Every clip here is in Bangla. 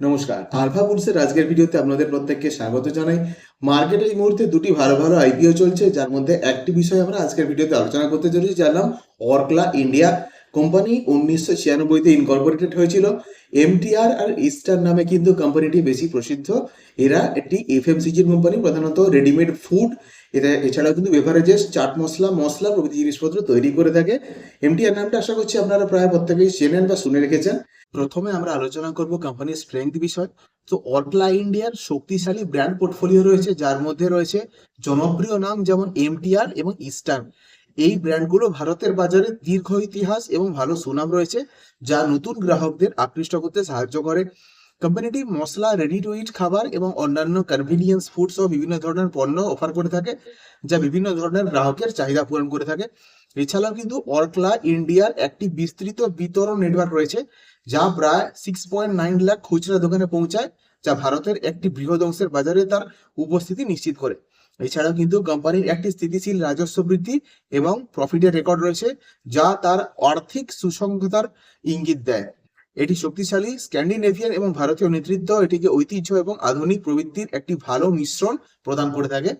নমস্কার। আলফা বুলসের আজকের ভিডিওতে আপনাদের প্রত্যেককে স্বাগত জানাই। মার্কেটে এই মুহূর্তে দুটি ভালো ভালো আইপিও চলছে, যার মধ্যে একটি বিষয় আমরা আজকের ভিডিওতে আলোচনা করতে চলেছি, যার নাম অর্কলা ইন্ডিয়া। কোম্পানি উনিশশো ছিয়ানব্বইতে ইনকর্পোরেটেড হয়েছিল। এমটিআর আর ইস্টার নামে কিন্তু কোম্পানিটি বেশি প্রসিদ্ধ। এরা একটি এফএমসিজির কোম্পানি প্রধানত রেডিমেড ফুড এরা এছাড়াও কিন্তু বেভারেজেস চাট মশলা মশলা প্রভৃতি জিনিসপত্র তৈরি করে থাকে। এমটিআর নামটা আশা করছি আপনারা প্রায় প্রত্যেকেই চেনেন বা শুনে রেখেছেন। প্রথমে আমরা আলোচনা করব কোম্পানির স্ট্রেংথ বিষয়। তো অর্কলা ইন্ডিয়ার শক্তিশালী ব্র্যান্ড পোর্টফোলিও রয়েছে, যার মধ্যে রয়েছে জনপ্রিয় নাম যেমন এমটিআর এবং ইস্টার্ন এই ব্র্যান্ডগুলো ভারতের বাজারে দীর্ঘ ইতিহাস এবং ভালো সুনাম রয়েছে, যা নতুন গ্রাহকদের আকৃষ্ট করতে সাহায্য করে। কোম্পানিটি মশলা রেডি টু ইট খাবার এবং অন্যান্য কনভিনিয়েন্স ফুড সহ বিভিন্ন ধরনের পণ্য অফার করে থাকে, যা বিভিন্ন ধরনের গ্রাহকের চাহিদা পূরণ করে থাকে। এছাড়াও কিন্তু অর্কলা ইন্ডিয়ার একটি বিস্তৃত বিতরণ নেটওয়ার্ক রয়েছে, যা প্রায় সিক্স পয়েন্ট নাইন লাখ খুচরা দোকানে পৌঁছায়। যা ভারতের একটি বৃহৎ অংশের বাজারে তার উপস্থিতি নিশ্চিত করে। এছাড়াও কিন্তু কোম্পানির একটি স্থিতিশীল রাজস্ব বৃদ্ধি এবং প্রফিটের রেকর্ড রয়েছে, যা তার আর্থিক সুসংহতার ইঙ্গিত দেয়। এটি শক্তিশালী স্ক্যান্ডিনেভিয়ান এবং ভারতীয় নেতৃত্ব এটিকে ঐতিহ্য এবং আধুনিক প্রবৃত্তির একটি ভালো মিশ্রণ প্রদান করে থাকে।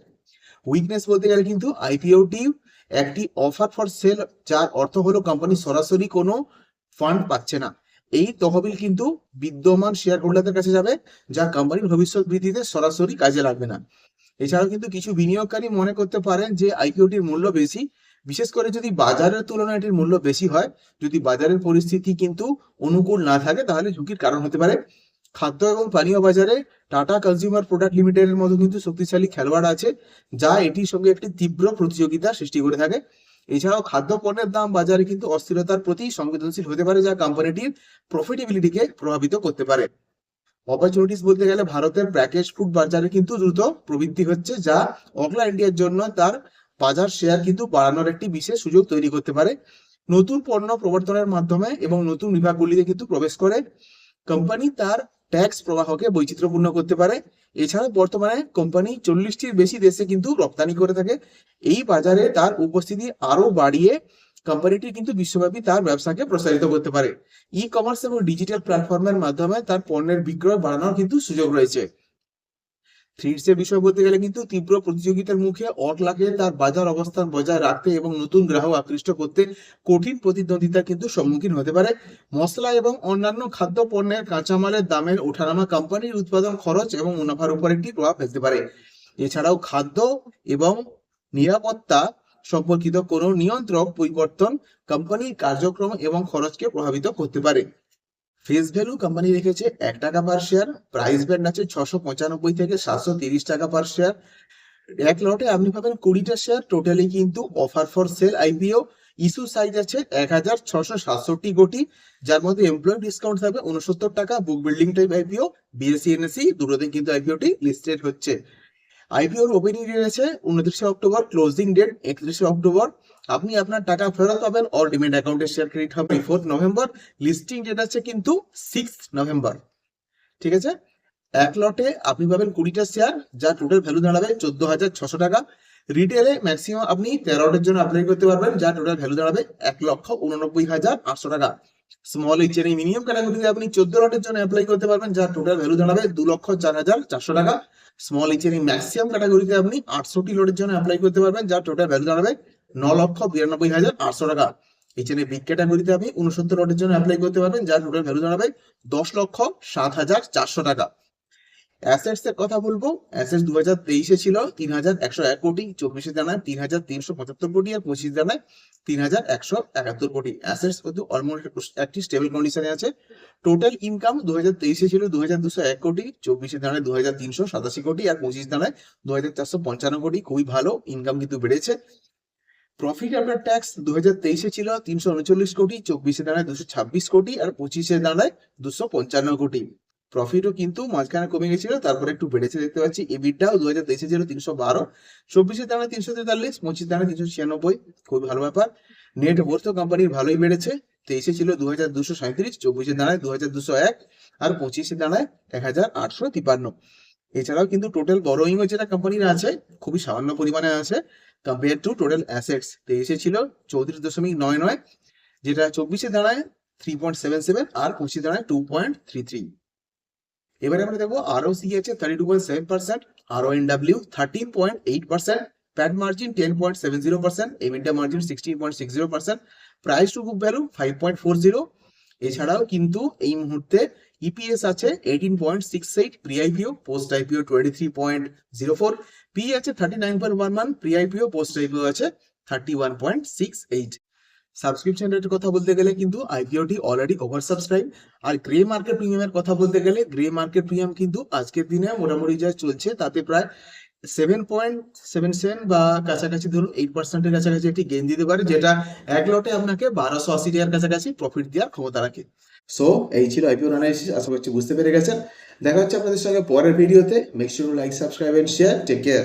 উইকনেস বলতে গেলে কিন্তু আইপিওটি একটি অফার ফর সেল যার অর্থ হলো কোম্পানি সরাসরি কোনো ফান্ড পাচ্ছে না। এই তহবিল কিন্তু বিদ্যমান শেয়ার হোল্ডারদের কাছে যাবে, যা কোম্পানির ভবিষ্যৎ বৃদ্ধিতে সরাসরি কাজে লাগবে না। এছাড়াও কিন্তু কিছু বিনিয়োগকারী মনে করতে পারেন যে আইপিওটির মূল্য বেশি। বিশেষ করে যদি বাজারের তুলনায় এটির মূল্য বেশি হয়, যদি বাজারের পরিস্থিতি কিন্তু অনুকূল না থাকে, তাহলে ঝুঁকির কারণ হতে পারে। খাদ্য এবং পানীয় বাজারে টাটা কনজিউমার প্রোডাক্ট লিমিটেডের মতো কিন্তু শক্তিশালী খেলোয়াড় আছে, যা এটির সঙ্গে একটি তীব্র প্রতিযোগিতা সৃষ্টি করে থাকে। এছাড়াও খাদ্য পণ্যের দাম বাজারে কিন্তু অস্থিরতার প্রতি সংবেদনশীল হতে পারে, যা কোম্পানিটির প্রফিটেবিলিটিকে প্রভাবিত করতে পারে। অপরচুনিটিস বলতে গেলে ভারতের প্যাকেজ ফুড বাজারে কিন্তু দ্রুত প্রবৃদ্ধি হচ্ছে, যা অকলা ইন্ডিয়ার জন্য তার বাজার শেয়ার কিন্তু বাড়ানোর একটি বিশেষ সুযোগ তৈরি করতে পারে। নতুন পণ্য প্রবর্তনের মাধ্যমে এবং নতুন বিভাগগুলিতে কিন্তু প্রবেশ করে কোম্পানি তার ট্যাক্স প্রবাহকে বৈচিত্র্যপূর্ণ করতে পারে। এছাড়া বর্তমানে কোম্পানি চল্লিশটির বেশি দেশে কিন্তু রপ্তানি করে থাকে। এই বাজারে তার উপস্থিতি আরও বাড়িয়ে কোম্পানিটি কিন্তু বিশ্বব্যাপী তার ব্যবসাকে প্রসারিত করতে পারে। ই কমার্স এবং ডিজিটাল প্ল্যাটফর্মের মাধ্যমে তার পণ্যের বিক্রয় বাড়ানোর কিন্তু সুযোগ রয়েছে। থ্রিডস এর বিষয় বলতে গেলে কিন্তু তীব্র প্রতিযোগিতার মুখে অটলাকে তার বাজার অবস্থান বজায় রাখতে এবং নতুন গ্রাহক আকৃষ্ট করতে কঠিন প্রতিদ্বন্দ্বিতা কিন্তু সম্মুখীন হতে পারে। মশলা এবং অন্যান্য খাদ্য পণ্যের কাঁচামালের দামের ওঠানামা কোম্পানির উৎপাদন খরচ এবং মুনাফার উপর একটি প্রভাব ফেলতে পারে। এছাড়াও খাদ্য এবং নিরাপত্তা সম্পর্কিত কোনো নিয়ন্ত্রক পরিবর্তন কোম্পানির কার্যক্রম এবং খরচকে প্রভাবিত করতে পারে। ফেস ভ্যালু কোম্পানি রেখেছে এক টাকা পার শেয়ার প্রাইস ব্যান্ড আছে ছশো পঁচানব্বই থেকে সাতশো তিরিশ টাকা পার শেয়ার এক লটে আপনি পাবেন কুড়িটা শেয়ার টোটালি কিন্তু offer for sale IPO issue size আছে এক হাজার ছশো সাতষট্টি কোটি, যার মধ্যে এমপ্লয় ডিসকাউন্ট থাকবে উনসত্তর টাকা book building type IPO BSE NSE দুটোতে কিন্তু আইপিওটি লিস্টেড হচ্ছে। আইপিওর ওপেনিং ডেট আছে উনত্রিশে অক্টোবর ক্লোজিং ডেট একত্রিশে অক্টোবর। আপনি আপনার টাকা ফেরত পাবেন অর ডিমেট অ্যাকাউন্টে শেয়ার ক্রেডিট হবে ফোর্থ নভেম্বর লিস্টিং ডেট আছে কিন্তু সিক্স নভেম্বর ঠিক আছে? এক লটে আপনি পাবেন কুড়িটা শেয়ার যা টোটাল ভ্যালু দাঁড়াবে চোদ্দ হাজার ছশো টাকা। রিটেলে ম্যাক্সিমাম আপনি তেরো লটের জন্য অ্যাপ্লাই করতে পারবেন যা টোটাল ভ্যালু দাঁড়াবে এক লক্ষ উননব্বই হাজার আটশো টাকা। স্মল এইচ এর মিনিমাম ক্যাটাগরিতে আপনি চোদ্দ লটের জন্য অ্যাপ্লাই করতে পারবেন যা টোটাল ভ্যালু দাঁড়াবে দু লক্ষ চার হাজার চারশো টাকা। স্মল এইচ এর ম্যাক্সিমাম ক্যাটাগরিতে আপনি আটষট্টি লটের জন্য অ্যাপ্লাই করতে পারবেন যা টোটাল ভ্যালু দাঁড়াবে ন লক্ষ বিরানব্বই হাজার আটশো টাকা। এর বিগ ক্যাটাগরিতে আপনি উনসত্তর লটের জন্য অ্যাপ্লাই করতে পারবেন, যার টোটাল ভ্যালু দাঁড়াবে দশ লক্ষ সাত হাজার চারশো টাকা। অ্যাসেটস এর কথা বলব অ্যাসেটস দু হাজার তেইশে ছিল তিন হাজার একশো এক কোটি, চব্বিশে দাঁড়ায় তিন হাজার তিনশো পঁচাত্তর কোটি আর পঁচিশ দাঁড়ায় তিন হাজার একশো একাত্তর কোটি। অ্যাসেটস কিন্তু অলমোস্ট একটি স্টেবল কন্ডিশনে আছে। টোটাল ইনকাম দু হাজার তেইশে ছিল দু হাজার দুশো এক কোটি, চব্বিশে দাঁড়ায় দু হাজার তিনশো সাতাশি কোটি আর পঁচিশ দাঁড়ায় দু হাজার চারশো পঞ্চান্ন কোটি। খুবই ভালো ইনকাম কিন্তু বেড়েছে। প্রফিট আফটার ট্যাক্স দু হাজার তেইশে ছিল তিনশো উনচল্লিশ কোটি, চব্বিশে দাঁড়ায় দুশো ছাব্বিশ কোটি আর পঁচিশে দাঁড়ায় দুশো পঞ্চান্ন কোটি। প্রফিটও কিন্তু মাঝখানে কমে গেছিল, তারপরে একটু বেড়েছে দেখতে পাচ্ছি। এবিটাও দু হাজার তেইশে ছিল তিনশো বারো, চব্বিশে দাঁড়ায় তিনশো তেতাল্লিশ, পঁচিশ দাঁড়ায় তিনশো ছিয়ানব্বই, খুবই ভালো ব্যাপার। নেট ওর্থ কোম্পানির ভালোই বেড়েছে, তেইশে ছিল দু হাজার দুশো সাঁত্রিশ চব্বিশে দাঁড়ায় দু হাজার দুশো এক আর পঁচিশে দাঁড়ায় এক হাজার আটশো তিপান্ন। এছাড়াও কিন্তু টোটাল বড়োইংও যেটা কোম্পানির আছে, খুবই সামান্য পরিমাণে আছে। কম্পেয়ার টু টোটাল অ্যাসেটস তেইশে ছিল চৌত্রিশ দশমিক নয় নয়, যেটা চব্বিশে দাঁড়ায় থ্রি পয়েন্ট সেভেন সেভেন আর পঁচিশে দাঁড়ায় টু পয়েন্ট থ্রি থ্রি এবারে আমরা দেখব আরও সি আছে thirty two point seven percent R O N W thirteen point eight percent PAT margin ten point seven zero percent EBITDA margin sixteen point six zero percent price to book value five point four zero এছাড়াও কিন্তু এই মুহূর্তে ইপিএস আছে eighteen point six eight pre IPO post IPO twenty three point zero four P আছে thirty nine point one one pre IPO post IPO আছে thirty one point six eight subscription রেটের কথা বলতে গেলে কিন্তু আইপিওটি অলরেডি ওভার সাবস্ক্রাইব আর গ্রে মার্কেট প্রিমিয়ামের কথা বলতে গেলে গ্রে মার্কেট প্রিমিয়াম কিন্তু আজকের দিনে মোটামুটি যা চলছে তাতে প্রায় সেভেন পয়েন্ট সেভেন সেভেন বা কাছাকাছি ধরুন এইট পার্সেন্টের কাছাকাছি একটি গেন দিতে পারে, যেটা এক লটে আপনাকে বারোশো আশি টাকার কাছাকাছি প্রফিট দেওয়ার ক্ষমতা রাখে। সো এই ছিল আইপিও অ্যানালাইসিস আশা করছি বুঝতে পেরে গেছেন। দেখা হচ্ছে আপনাদের সঙ্গে পরের ভিডিওতে make sure like subscribe and share take care